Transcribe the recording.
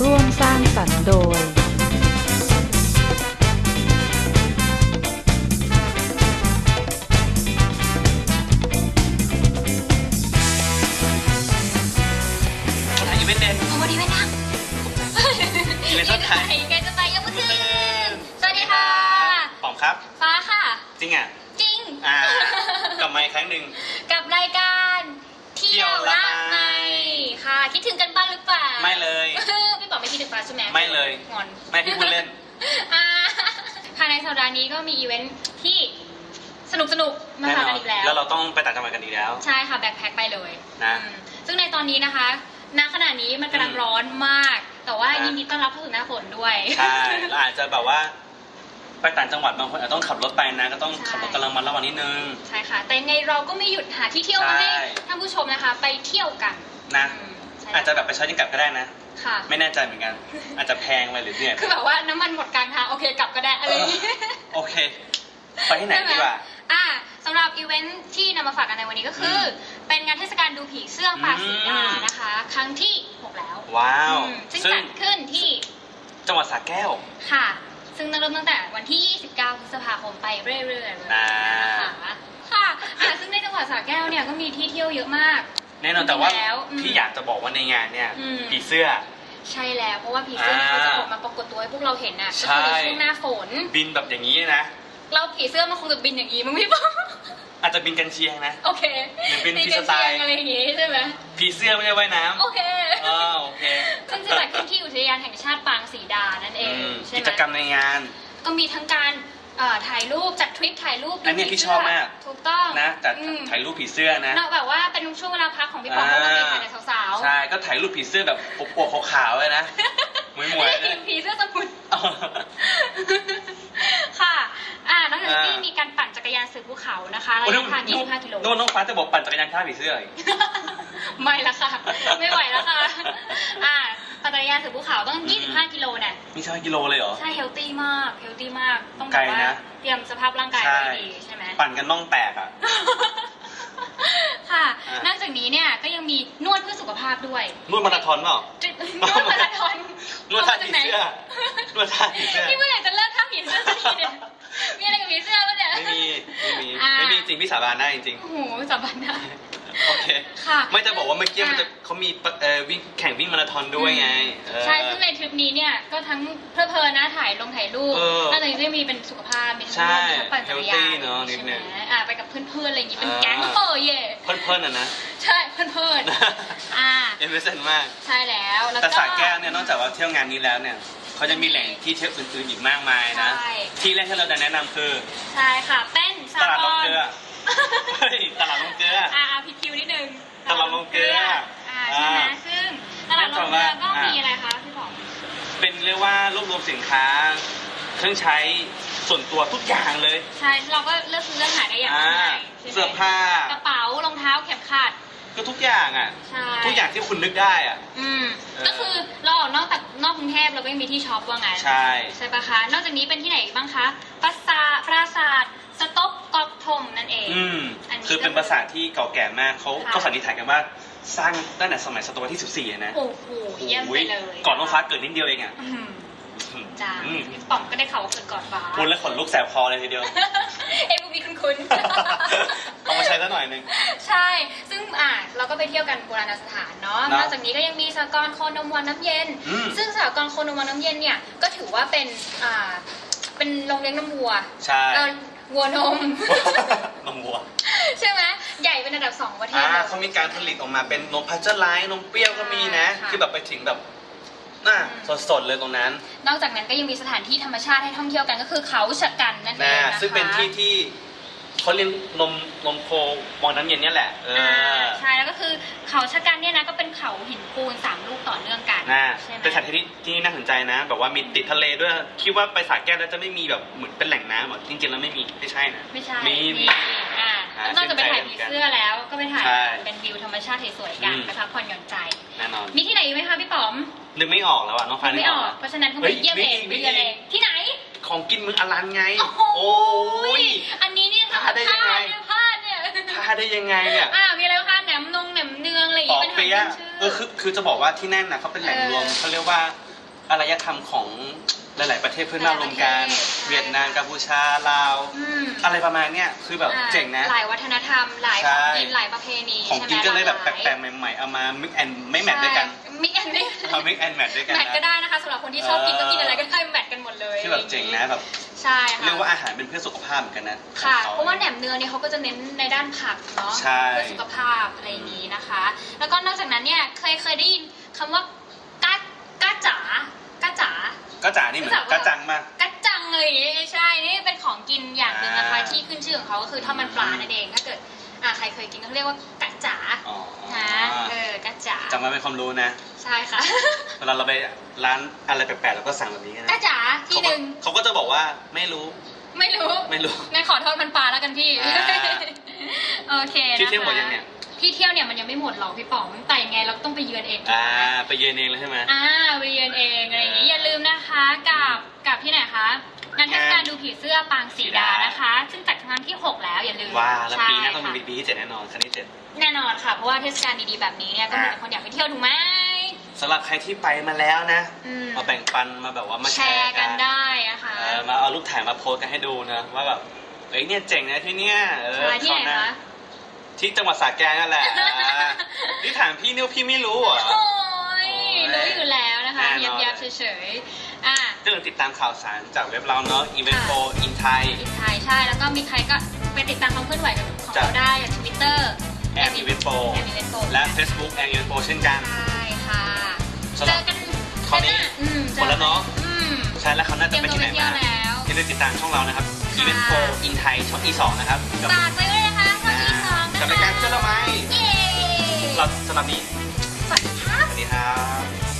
ร่วมสร้างสรรค์โดยถ่ายอีเวนต์เด่นสวัสดีไหมนะอีเวนต์สุดท้าย ไงจะไปยกมือขึ้นสวัสดีค่ะ ป๋อมครับ ฟ้าค่ะ จริงอะ จริง อ่ากลับมาอีกครั้งหนึ่งกับรายการ เที่ยวละไมค่ะ คิดถึงกันบ้างหรือเปล่าไม่เลย พี่บอกไม่คิดถึงฟ้าใช่ไหมไม่เลยงอนไม่พี่พูดเล่นอ่าค่ะในสัปดาห์นี้ก็มีอีเวนท์ที่สนุกสนุกๆมาแน่ฝากนกัอนนอีกแล้ว แล้วเราต้องไปต่างจังหวัดกันอีกแล้ว ใช่ค่ะแบ็คแพ็คไปเลยนะอืมซึ่งในตอนนี้นะคะณขณะนี้มันกำลังร้อนมาก แต่ว่านะยินดีต้อนรับเข้าสู่หน้าฝนด้วยใช่เราอาจจะแบบว่า ไปต่างจังหวัดบางคนอาจจะต้องขับรถไปนะก็ต้องขับรถกำลังมาระวังนิดนึง ใช่ค่ะ แต่ยังไงเราก็ไม่หยุดหาที่เที่ยวมาให้ใช่ท่านผู้ชมนะคะ ไปเที่ยวกันนะอืมใช่อาจจะแบบไปช้อปปิ้งกลับก็ได้นะค่ะไม่แน่ใจเหมือนกัน อาจจะแพงไปหรือเนี่ยคือแบบว่าน้ำมันหมดกลางทางโอเคกลับก็ได้อะไรอย่างนี้โอเค ไปที่ไหนใช่มดีกว่าอ่าสำหรับอีเวนท์ที่นำมาฝากกันในวันนี้ก็คืออมเป็นงานเทศกาลดูผีเสื้อปากสีดาอืมนะคะ ครั้งที่ 6 แล้ว ว้าวอืมซึ่งซึ่งจัดขึ้นที่จังหวัดสระแก้วค่ะ ซึ่งเริ่มตั้งแต่วันที่ 29พฤษภาคมไปเรื่อยๆเลยอ่านะคะค่ะอ่าซึ่งในจังหวัดสระแก้วเนี่ยก็มีที่เที่ยวเยอะมาก แน่นอนแต่ว่าจริงๆแล้วอืมพี่อยากจะบอกว่าในงานเนี่ยอืม ผีเสื้อ ใช่แล้ว เพราะว่าผีเสื้อที่อ่าเขาจะออกมาปรากฏตัวให้พวกเราเห็นน่ะใช่ก็คือในช่วงหน้าฝน บินแบบอย่างนี้นะ เราผีเสื้อมันคงจะบินอย่างนี้มั้งพี่ป้ออาจจะบินกันเชียงนะ โอเคหรือเป็นมีฟรีกัสไตล์เชียงอะไรอย่างงี้ใช่ไหมผีเสื้อไม่ได้ว่ายน้ำ โอเค ชาติปางศรีดานั่นเองอืมใช่กิไหมจกรรมในงาน ก็มีทั้งการเอ่อถ่ายรูปจัดทริปถ่ายรูปอันเนี้ยผีพี่เสื้ชอบมากถูกต้องนะจัดอืมถ่ายรูปผีเสื้อนะเนอะแบบว่าเป็นช่วงเวลาพักของพี่ปองเพราะว่าเป็นถ่ายแต่สาวๆใช่ก็ถ่ายรูปผีเสื้อแบบปวกๆขาวๆเลยนะหมวยหมวยไม่ได้ผีเสื้อสมุนค่ะอ่านอกจากนี้ก็ยังมีการปั่นจักรยานสืบภูเขานะคะระยะทาง25กิโลโน่นน้องฟ้าจะบอกปั่นจักรยานข้ามผีเสื้ออีกไม่ละค่ะ ไม่ไหวแล้วค่ะอ่า ปั่นจักรยานสืบภูเขาต้องอืม25 กิโลเนี่ยมีใช่กิโลเลยเหรอ ใช่เฮลตี้มากเฮลตี้มากต้องแบไกลบว่านะ เตรียมสภาพร่างกายใช่ไว้ดีใช่ไหม ปั่นกันน่องแตกอะ ค่ะ อะ นอกจากนี้เนี่ยก็ยังมีนวดเพื่อสุขภาพด้วย นวดมาราธอนเปล่า นวดมาราธอนนวดท่าผีเสื้อนวดท่าผีเสื้อนี่เมื่อไหร่จะเลิกท่าผีเสื้อสักทีเนี่ย มีอะไรกับผีเสื้อปะเนี่ย ไม่มี ไม่มี อ่า ไม่มีจริงพี่สาบานได้จริงโอ้โหสับบันได้ๆ โอเค ค่ะไม่จะบอกว่าเมื่อกี้มันจะอ่เขามีเอ่อวิ่งแข่งวิ่งมาราธอนด้วยไงเออ ใช่ซึ่งในทริปนี้เนี่ยก็ทั้งเพลิดเพลินนะถ่ายลงถ่ายรูปเออนอกจากนี้ก็ยังมีเป็นสุขภาพมีทั้งใช่นวดมีทั้งปั่นจักรยาน healthy เนอะนิดใช่ไหมนึงอ่าไปกับเพื่อนๆอะไรอย่างงี้เป็นอ่าแก๊งเออเย่เพิ่นๆอะนะ ใช่เพื่อนๆอ่าเอ็นเวสเซนมาก ใช่แล้วแล้วแต่ก็ สระแก้วเนี่ยนอกจากว่าเที่ยวงานนี้แล้วเนี่ยเขาจะมีแหล่งที่เที่ยวอื่นๆอีกมากมายนะ ใช่ ที่แรกที่เราจะแนะนำคือ ใช่ค่ะ เป็นซาตลาดลลงอนเกลือ เฮ้ยตลาดลงเกลือ อ่าพีคิวนิดนึงตลาดลงเกลืออ่าใช่ไหมอ่าซึ่งตลาดลงเกลือก็อ่ามี มีอะไรคะพี่บอก เป็นเรียกว่ารวบรวมสินค้า เครื่องใช้ส่วนตัวทุกอย่างเลยใช่เราก็เลือกซื้อเลือกหาได้อย่างอ่าง่ายใช่ไหมเสื้อผ้ากระเป๋ารองเท้าเข็มขัดก็ทุกอย่างอะ ใช่ทุกอย่างที่คุณนึกได้อะ อืมเออ ก็คือเราออกนอกจากนอกกรุงเทพเราก็ยังมีที่ช็อปว่างั้นใช่ ใช่ปะคะนอกจากนี้เป็นที่ไหนอีกบ้างคะปราสาทปราสาท สต๊อกกอกทมนั่นเอง อืมอันนี้คือเป็นปราสาทที่เก่าแก่มากเขาค่ะ ก็สันนิษฐานกันว่าสร้างตั้งแต่สมัยศตวรรษที่ 14อะนะโอ้โหเยี่ยมไปเลยก่อนน้องฟ้าเกิดนิดเดียวเองอะอืมจ้าอืมพี่ป๋อมก็ได้ข่าวว่าเกิดก่อนฟ้าพูดแล้วขนลุกแสบคอเลยทีเดียว เอ็มวีคุณคุณเอามาใช้ซะหน่อยหนึง ใช่ ซึ่งอะเราก็ไปเที่ยวกันโบราณสถานเนาะเนอะนอกจากนี้ก็ยังมีสหกรณ์โคนมวันน้ำเย็น อืม ซึ่งสหกรณ์โคนมวันน้ำเย็นเนี่ยก็ถือว่าเป็นอ่าเป็นโรงเลี้ยงน้ำวัว ใช่ เออ วัวนม นมวัวใช่ไหมใหญ่เป็นอันดับสองของประเทศอ่าเลย เขามีการผลิตออกมาเป็นนมพัชเจอร์ไลท์นมเปรี้ยวก็มีนะค่ะ คือแบบไปถึงแบบน่าสดๆเลยตรงนั้นนอกจากนั้นก็ยังมีสถานที่ธรรมชาติให้ท่องเที่ยวกันก็คือเขาชะกันนั่นเองนะนะคะ ซึ่งเป็นที่ที่เขาเรียนนมนมโคมองน้ำเย็นเนี่ยแหละเออ่าอใช่แล้วก็คือเขาชะกันเนี่ยนะก็เป็นเขาหินปูนสามลูกต่อเนื่องกันนะใช่ไหมเป็นสถานที่ที่ น่าสนใจนะ แบบว่ามีติดทะเลด้วย คิดว่าไปสระแก้วแล้วจะไม่มีแบบเหมือนเป็นแหล่งน้ำเหรอจริงๆแล้วไม่มีไม่ใช่นะ ไม่ใช่มีมี อ่าอ่านอกจากไปถ่ายชื่ผีนใจเสื้อแล้วก็ไปถ่ายใช่เป็นวิวธรรมชาติสวยๆกันอืม ไปพักผ่อนหย่อนใจ แน่นอนมีที่ไหนอีกไหมคะพี่ป๋อมนึกไม่ออกแล้วอะน้องฟ้านึไม่กออออกกเพราะฉะนั้นต้องเฮ้ไปยเยี่ยมเองมีไปอีก เยือนเองที่ไหน ของกินเมืองอลันไงโอ้โหโอ้ย อันนี้เนี่ยพลาดได้ยังไงพลาดเนี่ยพลาดเนี่ยพลาดได้ยังไงเนี่ยอ่ามีอะไรบ้างคะแหนมนงเปี้ยะชื่อ เออคือคือจะบอกว่าที่นั่นนะเขาเป็นแหล่งรวมเออ เขาเรียกว่า อารยธรรมของหลาย ๆ ประเทศเพื่อนบ้านรวมกันหลายประเทศเวียดนามกัมพูชาลาว อืมอะไรประมาณเนี้ยคือแบบอ่าเจ๋งนะ หลายวัฒนธรรม หลายใช่ของกินหลายประเพณีของกินใช่ไหมก็เลยแบบหแปลากหลก ๆ ใหม่ ๆ เอามา mix and ไม่แมทด้วยกันมิกแอนไม่เอา mix and แมทด้วยกันแมทก็นะ ได้นะคะสำหรับคนที่ชอบกินก็กินอะไรก็ได้แมทกันหมดเลยที่แบบเจ๋งนะแบบใช่ค่ะ เรียกว่าอาหารเป็นเพื่อสุขภาพเหมือนกันนะค่ะ ของข เพราะว่าแหนมเนืองเนี่ยเขาก็จะเน้นในด้านผักเนาะใช่ เพื่อสุขภาพอะไรอย่างนี้นะคะ แล้วก็นอกจากนั้นเนี่ยเคยเคยได้ยินคำว่าก้าก้าจ๋าก้าจ๋า ก็จ๋านี่เหมือนรู้จักกว่าระจังมากกัจจังเลยอย่างงี้ใช่นี่เป็นของกินอย่างหนึ่งนะคะอ่าที่ขึ้นชื่อของเขาก็คือทอดมันปลานั่นเองถ้าเกิดอ่าใครเคยกินก็เรียกว่ากัจจ๋าอ๋อ นะเออกัจจ๋าจำมาเป็นความรู้นะ ใช่ค่ะ เวลาเราไปร้านอะไรแปลกๆเราก็สั่งแบบนี้นะกัจจ๋าที่หนึ่งเขาก็จะบอกว่าไม่รู้ ไม่รู้ ไม่รู้ งั้นขอโทษมันปลาแล้วกันพี่ อ่า โอเคนะคะที่เที่ยวหมดยังเนี่ย ที่เที่ยวเนี่ยมันยังไม่หมดหรอกพี่ป๋องแต่ยังไงเราก็ต้องไปเยือนเองถูกอ่าไหมไปเยือนเองเลยใช่ไหม อ่าไปเยือนเองอะไรอย่างนี้อย่าลืมนะคะกับกับที่ไหนคะงานเทศกาลดูผีเสื้อปางสีดานะคะ ซึ่งจัดครั้งที่6แล้วอย่าลืมว่าแล้วใช่ปีหน้าต้องค่ะมีปีที่เจ็ดแน่นอนครั้งที่เจ็ด แน่นอนค่ะเพราะว่าเทศกาลดีๆแบบนี้เนี่ยก็มีแต่คนอยากไปเที่ยวถูกไหม สำหรับใครที่ไปมาแล้วนะ อืม มาแบ่งปันมาแบบว่ามาแชแชร์ร์กันได้นะคะ เออมาเอารูปถ่ายมาโพสต์กันให้ดูนะ ว่าแบบเอ้ยเนี่ยเจ๋งนะที่เนี่ยเออใช่ที่ไหนเขาคะ ที่จังหวัดสระแก้วนั่นแหละอ่านี่ถามพี่นิ้วพี่ไม่รู้เหรอ โอ้ยโอ้ยรู้อยู่แล้วนะคะแน่นอน ยับยับๆเฉยๆอะจะติดตามข่าวสารจากเว็บเราเนาะ Event Pro in Thai อินไทยใช่ แล้วก็มีใครก็ไปติดตามความเคลื่อนไหวของจ้ะเราได้จากทวิตเตอร์ and Event Pro แอมอีเวนโปและ Facebook and Event Pro เช่นกัน ใช่ค่ะ สำหเจรับอกันคราวนี้อืมหมดแล้วเนอะ อืมใช่แล้วเขาน่าเตรีจะยมไปตัวที่ไปไหนเที่ยวมาแล้ว อย่าลืมติดตามช่องเรานะครับ Event Pro in Thai ช่อง E2 นะครับกับ ฝากไว้ กับรายการเชื่อเราไหมเย้เราสำหรับนี้สวัสดีครับ สวัสดีครับ